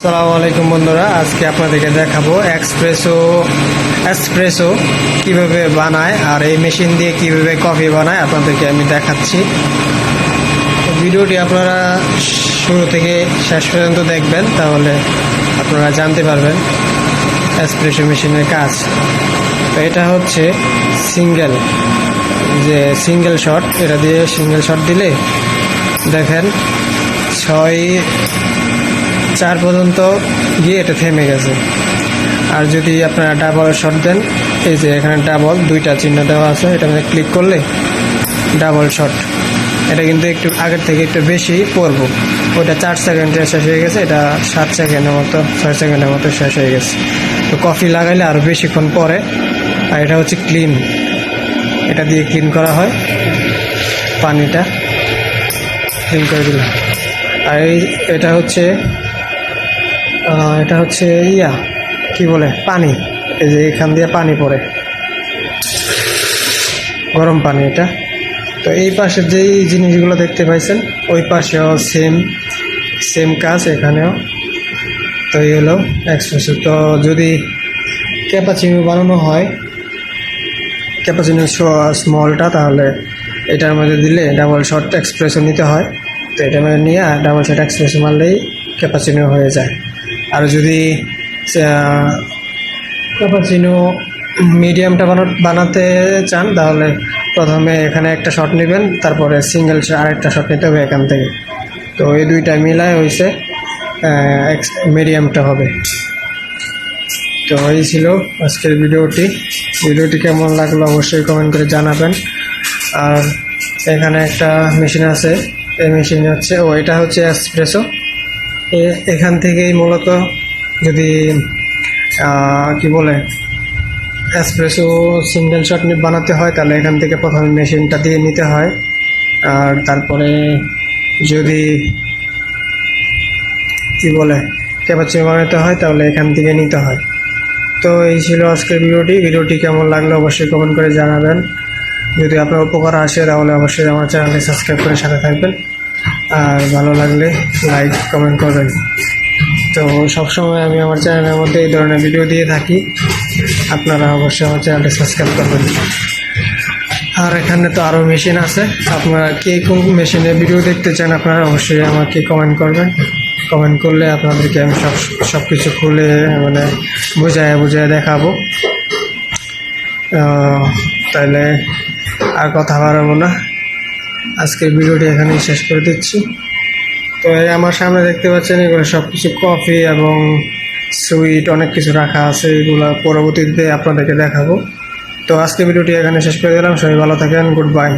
আসসালামু আলাইকুম বন্ধুরা, আজকে আপনাদেরকে দেখাবো এক্সপ্রেসো এক্সপ্রেসো কীভাবে বানায় আর এই মেশিন দিয়ে কীভাবে কফি বানায় আপনাদেরকে আমি দেখাচ্ছি। ভিডিওটি আপনারা শুরু থেকে শেষ পর্যন্ত দেখবেন, তাহলে আপনারা জানতে পারবেন এক্সপ্রেসো মেশিনের কাজ। তো এটা হচ্ছে সিঙ্গেল যে সিঙ্গেল শট, এটা দিয়ে সিঙ্গেল শট দিলে দেখেন ছয় চার পর্যন্ত গিয়ে এটা থেমে গেছে। আর যদি আপনারা ডাবল শট দেন, এই যে এখানে ডাবল দুইটা চিহ্ন দেওয়া আছে, এটা মানে ক্লিক করলে ডাবল শট এটা কিন্তু একটু আগের থেকে একটু বেশি পড়ব। ওটা চার সেকেন্ডে শেষ হয়ে গেছে, এটা সাত সেকেন্ডের মতো, ছয় সেকেন্ডের মতো শেষ হয়ে গেছে। তো কফি লাগাইলে আরও বেশিক্ষণ পরে, আর এটা হচ্ছে ক্লিন এটা দিয়ে ক্লিন করা হয়, পানিটা ক্লিন করে দিলাম। আর এই, এটা হচ্ছে এটা হচ্ছে ইয়া, কি বলে, পানি। এই যে এখান দিয়ে পানি পড়ে। গরম পানি এটা। তো এই পাশে যেই জিনিসগুলো দেখতে পাইছেন, ওই পাশেও সেম সেম কাজ এখানেও। তো এই হলো এক্সপ্রেসো তো যদি ক্যাপাচিনো বানানো হয় ক্যাপাচিনো স্মলটা তাহলে এটার মধ্যে দিলে ডাবল শট এক্সপ্রেসও নিতে হয়। তো এটার মধ্যে নিয়ে ডাবল শট এক্সপ্রেসও মারলেই ক্যাপাচিনো হয়ে যায়। আর যদি ক্যাপাচিনো মিডিয়ামটা বানা- বানাতে চান, তাহলে প্রথমে এখানে একটা শট নেবেন, তারপরে সিঙ্গেল আরেকটা শট নিতে হবে এখান থেকে। তো এই দুইটা মিলায় হয়েছে মিডিয়ামটা হবে। তো এই ছিল আজকের ভিডিওটি। ভিডিওটি কেমন লাগল অবশ্যই কমেন্ট করে জানাবেন। আর এখানে একটা মেশিন আছে, এই মেশিন হচ্ছে, ও, এটা হচ্ছে এসপ্রেসো এখান থেকেই মূলত যদি কি বলে এসপ্রেসো সিঙ্গেল শট বানাতে হয়, তাহলে এখান থেকে প্রথমে মেশিনটা দিয়ে নিতে হয়। আর তারপরে যদি, কি বলে ক্যাপাচিনো বানাতে হয়, তাহলে এখান থেকে নিতে হয়। তো এই ছিল আজকের ভিডিওটি। ভিডিওটি কেমন লাগল অবশ্যই কমেন্ট করে জানাবেন। যদি আপনার উপকার আসে, তাহলে অবশ্যই আমার চ্যানেলটি সাবস্ক্রাইব করে সাথে থাকবেন। আর ভালো লাগলে লাইক কমেন্ট করবেন। তো সবসময় আমি আমার চ্যানেলের মধ্যে এই ধরনের ভিডিও দিয়ে থাকি। আপনারা অবশ্যই আমার চ্যানেলটি সাবস্ক্রাইব করবেন। আর এখানে তো আরও মেশিন আছে। আপনারা কে কোন মেশিনের ভিডিও দেখতে চান, আপনারা অবশ্যই আমাকে কমেন্ট করবেন। কমেন্ট করলে আপনাদেরকে আমি সব সব কিছু খুলে মানে বুঝায় বুঝায় দেখাবো। তাহলে আর কথা বাড়াবো না। আজকের ভিডিওটি এখানেই শেষ করে দিচ্ছি। তো আমার সামনে দেখতে পাচ্ছেন, এগুলো সব কিছু কফি এবং সুইট, অনেক কিছু রাখা আছে, এগুলো পরবর্তীতে আপনাদেরকে দেখাবো। তো আজকে ভিডিওটি এখানে শেষ করে দিলাম, সবাই ভালো থাকেন, গুড বাই।